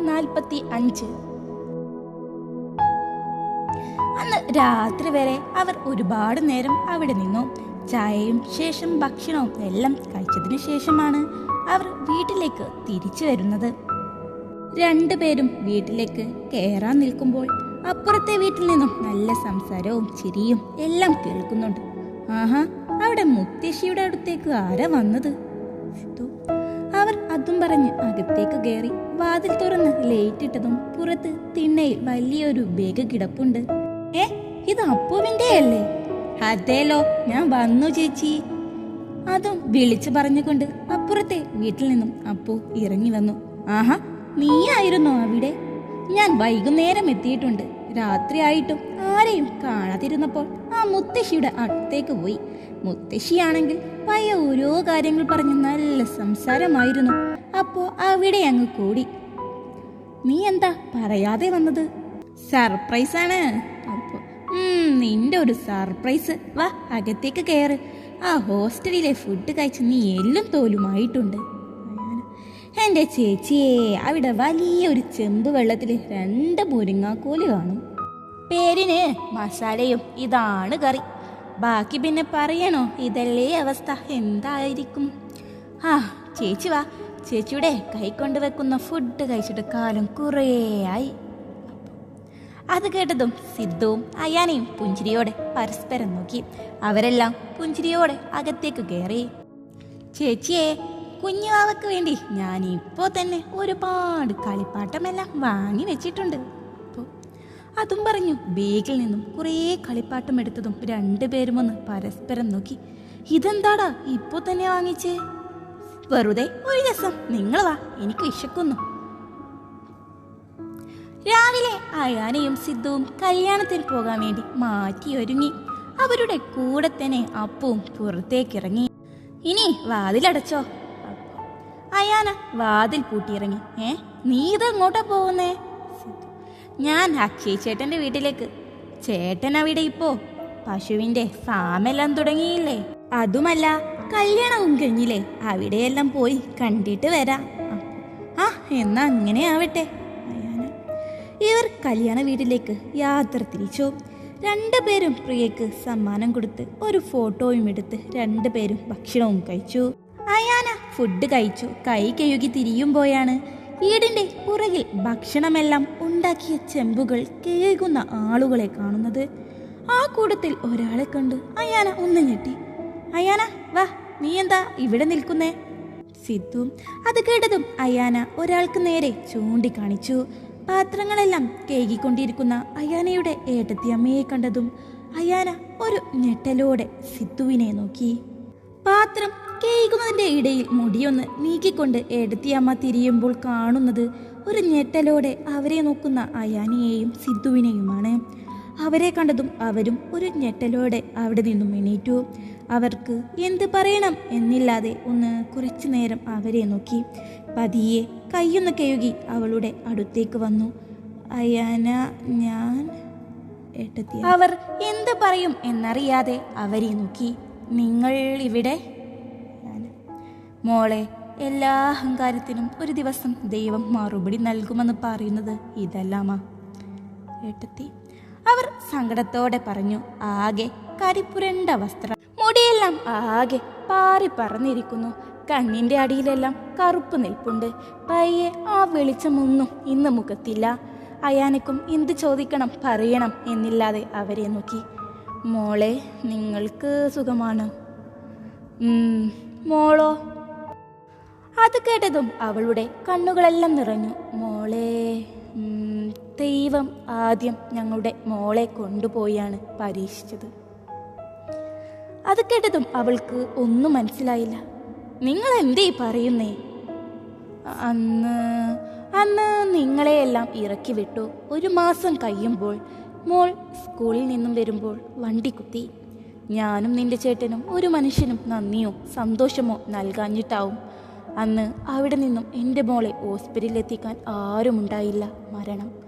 നാൽപ്പത്തി അഞ്ച് അന്ന് രാത്രി വരെ അവർ ഒരുപാട് നേരം അവിടെ നിന്നു. ചായയും ശേഷം ഭക്ഷണവും എല്ലാം കഴിച്ചതിനു ശേഷമാണ് അവർ വീട്ടിലേക്ക് തിരിച്ചു വരുന്നത്. രണ്ടുപേരും വീട്ടിലേക്ക് കയറാൻ നിൽക്കുമ്പോൾ അപ്പുറത്തെ വീട്ടിൽ നിന്നും നല്ല സംസാരവും ചിരിയും എല്ലാം കേൾക്കുന്നുണ്ട്. ആഹാ അവിടെ മുത്തശ്ശിയുടെ അടുത്തേക്ക് ആരാ വന്നത്? അതും പറഞ്ഞ് അകത്തേക്ക് കയറി വാതിൽ തുറന്ന് ലേറ്റ് ഇട്ടതും പുറത്ത് തിണ്ണയിൽ വലിയൊരു ബേഗ് കിടപ്പുണ്ട്. ഏ ഇത് അപ്പുവിന്റെ അല്ലേ? അതേലോ ഞാൻ വന്നു ചേച്ചി. അതും വിളിച്ചു പറഞ്ഞുകൊണ്ട് അപ്പുറത്തെ വീട്ടിൽ നിന്നും അപ്പു ഇറങ്ങി വന്നു. ആഹാ നീയായിരുന്നു അവിടെ? ഞാൻ വൈകുന്നേരം എത്തിയിട്ടുണ്ട്. രാത്രിയായിട്ടും ആരെയും കാണാതിരുന്നപ്പോൾ ആ മുത്തശ്ശിയുടെ അടുത്തേക്ക് പോയി. മുത്തശ്ശിയാണെങ്കിൽ പയ്യ ഓരോ കാര്യങ്ങൾ പറഞ്ഞ് നല്ല സംസാരമായിരുന്നു. അപ്പോ അവിടെ അങ്ങ് കൂടി. നീ എന്താ പറയാതെ വന്നത്? സർപ്രൈസ് ആണ് അപ്പോ നിന്റെ ഒരു സർപ്രൈസ്. വാ അകത്തേക്ക് കയറ്. ആ ഹോസ്റ്റലിലെ ഫുഡ് കഴിച്ച് നീ എല്ലും തോലുമായിട്ടുണ്ട്. എന്റെ ചേച്ചിയെ അവിടെ വലിയ ഒരു ചെമ്പ് വെള്ളത്തിൽ രണ്ട് മുരിങ്ങാക്കോൽ കാണും. പേരിന് മസാലയും ഇതാണ് കറി. ബാക്കി പിന്നെ പറയണോ? ഇതല്ലേ അവസ്ഥ. എന്തായിരിക്കും? ആ ചേച്ചി വാ. ചേച്ചിയുടെ കൈ കൊണ്ട് വെക്കുന്ന ഫുഡ് കഴിച്ചിട്ട് കാലം കുറേയായി അത് കേട്ടതും സിദ്ധുവും അയാനയും പുഞ്ചിരിയോടെ പരസ്പരം നോക്കി. അവരെല്ലാം പുഞ്ചിരിയോടെ അകത്തേക്ക് കയറി. ചേച്ചിയെ കുഞ്ഞുവാവക്ക് വേണ്ടി ഞാൻ ഇപ്പോൾ തന്നെ ഒരുപാട് കളിപ്പാട്ടമെല്ലാം വാങ്ങി വെച്ചിട്ടുണ്ട്. അതും പറഞ്ഞു ബേഗിൽ നിന്നും കുറേ കളിപ്പാട്ടം എടുത്തതും രണ്ടുപേരും ഒന്ന് പരസ്പരം നോക്കി. ഇതെന്താടാ ഇപ്പോൾ തന്നെ വാങ്ങിച്ചേ? വെറുതെ ഒരു രസം നിങ്ങൾ വാ എനിക്ക് വിശക്കുന്നു. രാവിലെ അയാനയും സിദ്ധുവും കല്യാണത്തിന് പോകാൻ വേണ്ടി മാറ്റി ഒരുങ്ങി. അവരുടെ കൂടെ തന്നെ അപ്പവും പുറത്തേക്കിറങ്ങി. ഇനി വാതിലടച്ചോ? അയാന വാതിൽ പൂട്ടിയിറങ്ങി. ഏ നീ ഇതെങ്ങോട്ടാ പോകുന്നേ? സിദ്ധു, ഞാൻ അക്ഷയ് ചേട്ടന്റെ വീട്ടിലേക്ക്. ചേട്ടൻ അവിടെ ഇപ്പോ. പശുവിന്റെ ഫാമെല്ലാം തുടങ്ങിയില്ലേ? അതുമല്ല കല്യാണവും കഴിഞ്ഞില്ലേ? അവിടെയെല്ലാം പോയി കണ്ടിട്ട് വരാം. ആ എന്നാ അങ്ങനെ ആവട്ടെ. ഇവർ കല്യാണ വീട്ടിലേക്ക് യാത്ര തിരിച്ചു. രണ്ടുപേരും പ്രിയക്ക് സമ്മാനം കൊടുത്ത് ഒരു ഫോട്ടോയും എടുത്ത് രണ്ടുപേരും ഭക്ഷണവും കഴിച്ചു. അയാന ഫുഡ് കഴിച്ചു. കൈ കഴുകി തിരിയുമ്പോഴാണ് വീടിന്റെ പുറകിൽ ഭക്ഷണമെല്ലാം ഉണ്ടാക്കിയ ചെമ്പുകൾ കേൾക്കുന്ന ആളുകളെ കാണുന്നത്. ആ കൂടത്തിൽ ഒരാളെ കണ്ടു അയാന ഒന്ന് ഞെട്ടി. അയാന വാ നീ എന്താ ഇവിടെ നിൽക്കുന്നേ? സിദ്ധു അത് കേട്ടതും അയാന ഒരാൾക്ക് നേരെ ചൂണ്ടിക്കാണിച്ചു. പാത്രങ്ങളെല്ലാം കേകിക്കൊണ്ടിരിക്കുന്ന അയാനയുടെ ഏട്ടത്തിയമ്മയെ കണ്ടതും അയാന ഒരു ഞെട്ടലോടെ സിദ്ധുവിനെ നോക്കി. പാത്രം കേൾക്കുന്നതിന്റെ ഇടയിൽ മുടിയൊന്ന് നീക്കിക്കൊണ്ട് ഏടത്തിയമ്മ തിരിയുമ്പോൾ കാണുന്നത് ഒരു ഞെട്ടലോടെ അവരെ നോക്കുന്ന അയാനിയെയും സിദ്ധുവിനെയുമാണ്. അവരെ കണ്ടതും അവരും ഒരു ഞെട്ടലോടെ അവിടെ നിന്നും എണീറ്റു. അവർക്ക് എന്ത് പറയണം എന്നില്ലാതെ ഒന്ന് കുറച്ചു നേരം അവരെ നോക്കി. പതിയെ കൈയൊന്ന് കഴുകി അവളുടെ അടുത്തേക്ക് വന്നു. അയാന ഞാൻ ഏട്ടത്തി അവർ എന്ത് പറയും എന്നറിയാതെ അവരെ നോക്കി. നിങ്ങൾ ഇവിടെ? മോളെ എല്ലാ അഹങ്കാരത്തിനും ഒരു ദിവസം ദൈവം മറുപടി നൽകുമെന്ന് പറയുന്നത് ഇതല്ലാമാ ഏട്ടത്തി. അവർ സങ്കടത്തോടെ പറഞ്ഞു ആകെ കരിപ്പുരണ്ട വസ്ത്രം. മുടിയെല്ലാം ആകെ പാറി പറന്നിരിക്കുന്നു. കണ്ണിന്റെ അടിയിലെല്ലാം കറുപ്പ് നിൽപ്പുണ്ട്. പയ്യെ ആ വെളിച്ചമൊന്നും ഇന്ന് മുഖത്തില്ല. അയാനക്കും എന്ത് ചോദിക്കണം പറയണം എന്നില്ലാതെ അവരെ നോക്കി. മോളെ നിങ്ങൾക്ക് സുഖമാണ്? മോളോ? അത് കേട്ടതും അവളുടെ കണ്ണുകളെല്ലാം നിറഞ്ഞു. മോളേ ദൈവം ആദ്യം ഞങ്ങളുടെ മോളെ കൊണ്ടുപോയാണ് പരീക്ഷിച്ചത്. അത് കേട്ടതും അവൾക്ക് ഒന്നും മനസ്സിലായില്ല. നിങ്ങൾ എന്തേ പറയുന്നേ? അന്ന് അന്ന് നിങ്ങളെയെല്ലാം ഇറക്കി വിട്ടു. ഒരു മാസം കഴിയുമ്പോൾ മോൾ സ്കൂളിൽ നിന്നും വരുമ്പോൾ വണ്ടി കുത്തി. ഞാനും നിന്റെ ചേട്ടനും ഒരു മനുഷ്യനും നന്ദിയോ സന്തോഷമോ നൽകാഞ്ഞിട്ടാവും. അന്ന് അവിടെ നിന്നും എന്റെ മോളെ ഹോസ്പിറ്റലിൽ എത്തിക്കാൻ ആരുമുണ്ടായില്ല മരണം.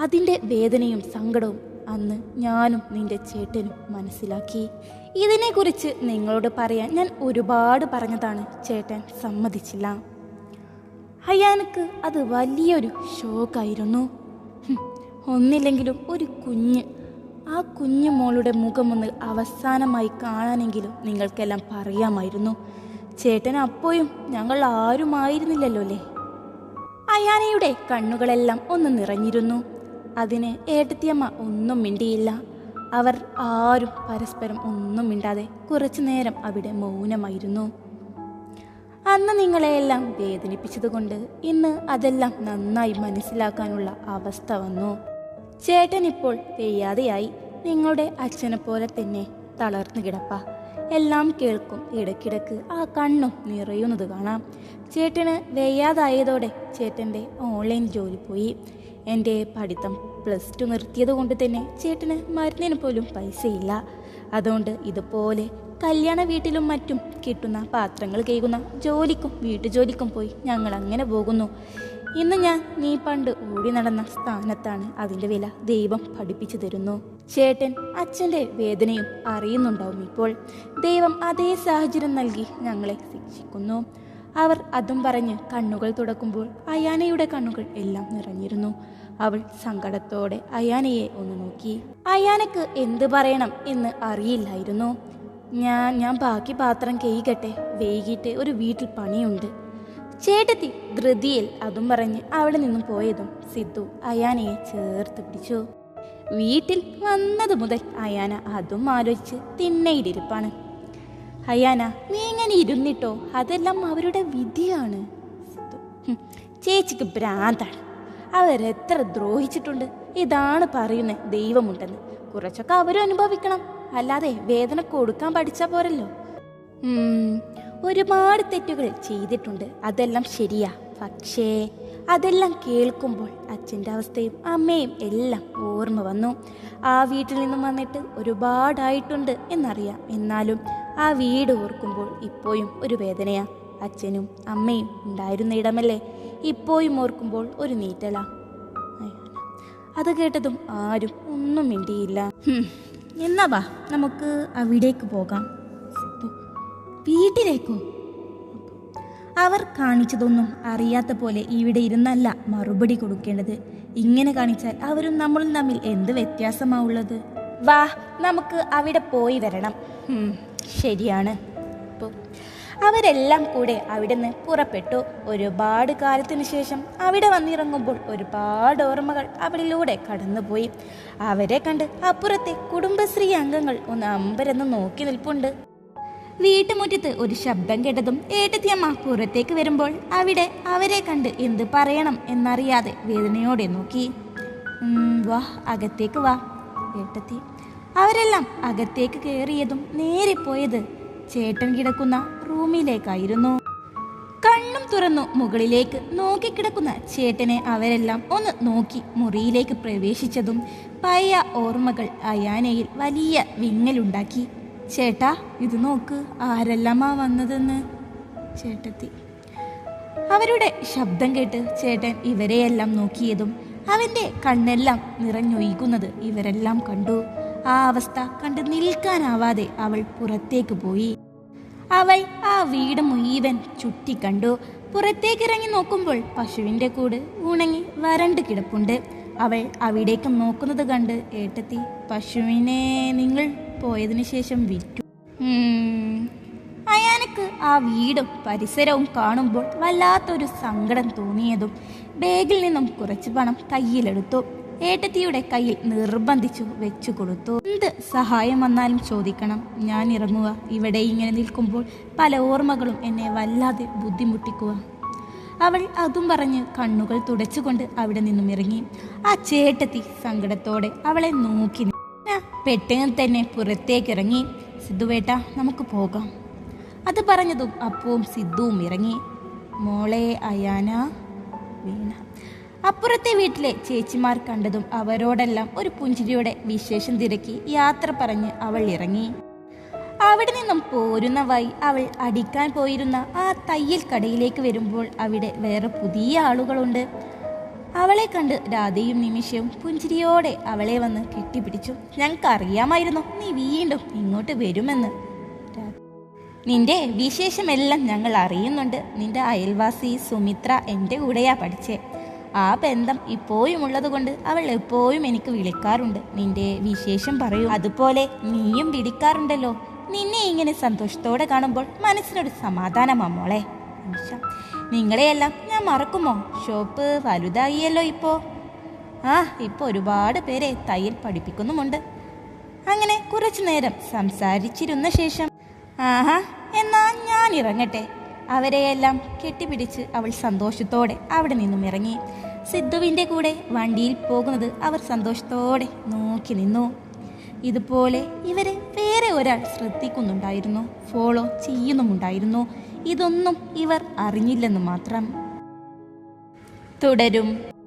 അതിന്റെ വേദനയും സങ്കടവും അന്ന് ഞാനും നിന്റെ ചേട്ടനും മനസ്സിലാക്കി. ഇതിനെക്കുറിച്ച് നിങ്ങളോട് പറയാൻ ഞാൻ ഒരുപാട് പറഞ്ഞതാണ് ചേട്ടൻ സമ്മതിച്ചില്ല. അയാനക്ക് അത് വലിയൊരു ഷോക്കായിരുന്നു. ഒന്നില്ലെങ്കിലും ഒരു കുഞ്ഞ്. ആ കുഞ്ഞു മോളുടെ മുഖമൊന്ന് അവസാനമായി കാണാനെങ്കിലും നിങ്ങൾക്കെല്ലാം പറയാമായിരുന്നു. ചേട്ടൻ അപ്പോഴും ഞങ്ങൾ ആരുമായിരുന്നില്ലല്ലോ അല്ലേ അയാനയുടെ കണ്ണുകളെല്ലാം ഒന്ന് നിറഞ്ഞിരുന്നു. അതിന് ഏട്ടത്തിയമ്മ ഒന്നും മിണ്ടിയില്ല. അവർ ആരും പരസ്പരം ഒന്നും മിണ്ടാതെ കുറച്ചു നേരം അവിടെ മൗനമായിരുന്നു. അന്ന് നിങ്ങളെയെല്ലാം വേദനിപ്പിച്ചതുകൊണ്ട് ഇന്ന് അതെല്ലാം നന്നായി മനസ്സിലാക്കാനുള്ള അവസ്ഥ വന്നു. ചേട്ടൻ ഇപ്പോൾ വെയ്യാതെയായി നിങ്ങളുടെ അച്ഛനെ പോലെ തന്നെ തളർന്നു കിടപ്പ. എല്ലാം കേൾക്കും ഇടയ്ക്കിടയ്ക്ക് ആ കണ്ണും നിറയുന്നത് കാണാം. ചേട്ടന് വെയ്യാതായതോടെ ചേട്ടന്റെ ഓൺലൈൻ ജോലി പോയി. എന്റെ പഠിത്തം പ്ലസ് ടു നിർത്തിയത് കൊണ്ട് തന്നെ ചേട്ടന് മരുന്നിന് പോലും പൈസയില്ല. അതുകൊണ്ട് ഇതുപോലെ കല്യാണ വീട്ടിലും മറ്റും കിട്ടുന്ന പാത്രങ്ങൾ കേൾക്കുന്ന ജോലിക്കും വീട്ടുജോലിക്കും പോയി ഞങ്ങൾ അങ്ങനെ പോകുന്നു. ഇന്ന് ഞാൻ നീ പണ്ട് ഓടി നടന്ന സ്ഥാനത്താണ് അതിന്റെ വില ദൈവം പഠിപ്പിച്ചു തരുന്നു. ചേട്ടൻ അച്ഛന്റെ വേദനയും അറിയുന്നുണ്ടാവും ഇപ്പോൾ. ദൈവം അതേ സാഹചര്യം നൽകി ഞങ്ങളെ ശിക്ഷിക്കുന്നു. അവർ അതും പറഞ്ഞ് കണ്ണുകൾ തുടക്കുമ്പോൾ അയാനയുടെ കണ്ണുകൾ എല്ലാം നിറഞ്ഞിരുന്നു. അവൾ സങ്കടത്തോടെ അയാനയെ ഒന്ന് നോക്കി. അയാനക്ക് എന്ത് പറയണം എന്ന് അറിയില്ലായിരുന്നു. ഞാൻ ഞാൻ ബാക്കി പാത്രം കെയ്കട്ടെ വൈകിട്ട് ഒരു വീട്ടിൽ പണിയുണ്ട്. ചേട്ടത്തി ധൃതിയിൽ അതും പറഞ്ഞ് അവിടെ നിന്നും പോയതും സിദ്ധു അയാനയെ ചേർത്ത് പിടിച്ചു. വീട്ടിൽ വന്നത് മുതൽ അയാന അതും ആലോചിച്ച് തിണ്ണയിലിരിപ്പാണ്. അയാന നീ ഇങ്ങനെ ഇരുന്നിട്ടോ? അതെല്ലാം അവരുടെ വിധിയാണ്. സിദ്ധു, "ഹും, ചേച്ചിക്ക് ഭ്രാന്താണ്. അവരെത്ര ദ്രോഹിച്ചിട്ടുണ്ട്. ഇതാണ് പറയുന്നത് ദൈവമുണ്ടെന്ന്. കുറച്ചൊക്കെ അവരും അനുഭവിക്കണം. അല്ലാതെ വേദന കൊടുക്കാൻ പഠിച്ചാൽ പോരല്ലോ. ഒരുപാട് തെറ്റുകൾ ചെയ്തിട്ടുണ്ട്. അതെല്ലാം ശരിയാ. പക്ഷേ അതെല്ലാം കേൾക്കുമ്പോൾ അച്ഛന്റെ അവസ്ഥയും അമ്മയും എല്ലാം ഓർമ്മ വന്നു. ആ വീട്ടിൽ നിന്നും വന്നിട്ട് ഒരുപാടായിട്ടുണ്ട് എന്നറിയാം. എന്നാലും ആ വീട് ഓർക്കുമ്പോൾ ഇപ്പോഴും ഒരു വേദനയാണ് അച്ഛനും അമ്മയും ഉണ്ടായിരുന്ന ഇടമല്ലേ? ഇപ്പോഴും ഓർക്കുമ്പോൾ ഒരു നീറ്റല. അത് കേട്ടതും ആരും ഒന്നും മിണ്ടിയില്ല. എന്നാ വാ നമുക്ക് അവിടേക്ക് പോകാം. വീട്ടിലേക്കോ? അവർ കാണിച്ചതൊന്നും അറിയാത്ത പോലെ ഇവിടെ ഇരുന്നല്ല മറുപടി കൊടുക്കേണ്ടത്. ഇങ്ങനെ കാണിച്ചാൽ അവരും നമ്മളും തമ്മിൽ എന്ത് വ്യത്യാസമാ ഉള്ളത്? വാ നമുക്ക് അവിടെ പോയി വരണം. ശരിയാണ്. അവരെല്ലാം കൂടെ അവിടെ നിന്ന് പുറപ്പെട്ടു. ഒരുപാട് കാലത്തിന് ശേഷം അവിടെ വന്നിറങ്ങുമ്പോൾ ഒരുപാട് ഓർമ്മകൾ അവിടിലൂടെ കടന്നുപോയി. അവരെ കണ്ട് അപ്പുറത്തെ കുടുംബശ്രീ അംഗങ്ങൾ ഒന്ന് അമ്പരന്ന് നോക്കി നിൽപ്പുണ്ട്. വീട്ടുമുറ്റത്ത് ഒരു ശബ്ദം കേട്ടതും ഏട്ടത്തിയമ്മ പുറത്തേക്ക് വരുമ്പോൾ അവിടെ അവരെ കണ്ട് എന്ത് പറയണം എന്നറിയാതെ വേദനയോടെ നോക്കി. വാ അകത്തേക്ക് വാ. ഏട്ടത്തി അവരെല്ലാം അകത്തേക്ക് കയറിയതും നേരെ പോയത് ചേട്ടൻ കിടക്കുന്ന റൂമിലേക്കായിരുന്നു. കണ്ണും തുറന്നു മുകളിലേക്ക് നോക്കിക്കിടക്കുന്ന ചേട്ടനെ അവരെല്ലാം ഒന്ന് നോക്കി മുറിയിലേക്ക് പ്രവേശിച്ചതും പഴയ ഓർമ്മകൾ അയാനയിൽ വലിയ വിങ്ങലുണ്ടാക്കി. ചേട്ടാ ഇത് നോക്ക് ആരെല്ലാമാ വന്നതെന്ന്? ചേട്ടത്തി. അവരുടെ ശബ്ദം കേട്ട് ചേട്ടൻ ഇവരെയെല്ലാം നോക്കിയതും അവന്റെ കണ്ണെല്ലാം നിറഞ്ഞൊഴുകുന്നത് ഇവരെല്ലാം കണ്ടു. ആ അവസ്ഥ കണ്ട് നിൽക്കാനാവാതെ അവൾ പുറത്തേക്ക് പോയി. അവൾ ആ വീട് മുഴുവൻ ചുറ്റിക്കണ്ടു പുറത്തേക്ക് ഇറങ്ങി നോക്കുമ്പോൾ പശുവിന്റെ കൂട് ഉണങ്ങി വരണ്ട് കിടപ്പുണ്ട്. അവൾ അവിടേക്ക് നോക്കുന്നത് കണ്ട് ഏട്ടത്തി പശുവിനെ നിങ്ങൾ പോയതിനു ശേഷം വിറ്റു. അയാനക്ക് ആ വീടും പരിസരവും കാണുമ്പോൾ വല്ലാത്തൊരു സങ്കടം തോന്നിയതും ബാഗിൽ നിന്നും കുറച്ച് പണം കയ്യിലെടുത്തു. ഏട്ടത്തിയുടെ കയ്യിൽ നിർബന്ധിച്ചു വെച്ചു കൊടുത്തു. എന്ത് സഹായം വന്നാലും ചോദിക്കണം. ഞാൻ ഇറങ്ങുക. ഇവിടെ ഇങ്ങനെ നിൽക്കുമ്പോൾ പല ഓർമ്മകളും എന്നെ വല്ലാതെ ബുദ്ധിമുട്ടിക്കുക. അവൾ അതും പറഞ്ഞ് കണ്ണുകൾ തുടച്ചുകൊണ്ട് അവിടെ നിന്നും ഇറങ്ങി. ആ ചേട്ടത്തി സങ്കടത്തോടെ അവളെ നോക്കി പെട്ടെന്ന് തന്നെ പുറത്തേക്കിറങ്ങി. സിദ്ധുവേട്ട നമുക്ക് പോകാം. അത് പറഞ്ഞതും അപ്പവും സിദ്ധുവും ഇറങ്ങി. മോളെ അയാന വീണ. അപ്പുറത്തെ വീട്ടിലെ ചേച്ചിമാർ കണ്ടതും അവരോടെല്ലാം ഒരു പുഞ്ചിരിയോടെ വിശേഷം തിരക്കി യാത്ര പറഞ്ഞ് അവൾ ഇറങ്ങി. അവിടെ നിന്നും പോരുന്ന വഴി അവൾ അടിക്കാൻ പോയിരുന്ന ആ തയ്യൽ കടയിലേക്ക് വരുമ്പോൾ അവിടെ വേറെ പുതിയ ആളുകളുണ്ട്. അവളെ കണ്ട് രാധയും നിമിഷവും പുഞ്ചിരിയോടെ അവളെ വന്ന് കെട്ടിപ്പിടിച്ചു. ഞങ്ങൾക്ക് അറിയാമായിരുന്നു നീ വീണ്ടും ഇങ്ങോട്ട് വരുമെന്ന്. നിന്റെ വിശേഷമെല്ലാം ഞങ്ങൾ അറിയുന്നുണ്ട്. നിന്റെ അയൽവാസി സുമിത്ര എന്റെ കൂടെയാ പഠിച്ചേ. ആ ബന്ധം ഇപ്പോഴും ഉള്ളതുകൊണ്ട് അവൾ എപ്പോഴും എനിക്ക് വിളിക്കാറുണ്ട്. നിന്റെ വിശേഷം പറയൂ. അതുപോലെ നീയും വിളിക്കാറുണ്ടല്ലോ. നിന്നെ ഇങ്ങനെ സന്തോഷത്തോടെ കാണുമ്പോൾ മനസ്സിനൊരു സമാധാനമാ മോളെ. നിങ്ങളെയെല്ലാം ഞാൻ മറക്കുമോ? ഷോപ്പ് വലുതായിയല്ലോ ഇപ്പോ. ആ ഇപ്പൊ ഒരുപാട് പേരെ തയ്യൽ പഠിപ്പിക്കുന്നുമുണ്ട്. അങ്ങനെ കുറച്ചു നേരം സംസാരിച്ചിരുന്ന ശേഷം ആഹാ എന്നാ ഞാൻ ഇറങ്ങട്ടെ. അവരെയെല്ലാം കെട്ടിപ്പിടിച്ച് അവൾ സന്തോഷത്തോടെ അവിടെ നിന്നും ഇറങ്ങി. സിദ്ധുവിന്റെ കൂടെ വണ്ടിയിൽ പോകുന്നത് അവർ സന്തോഷത്തോടെ നോക്കി നിന്നു. ഇതുപോലെ ഇവരെ വേറെ ഒരാൾ ശ്രദ്ധിക്കുന്നുണ്ടായിരുന്നു. ഫോളോ ചെയ്യുന്നുമുണ്ടായിരുന്നു. ഇതൊന്നും ഇവർ അറിഞ്ഞില്ലെന്ന് മാത്രം. തുടരും.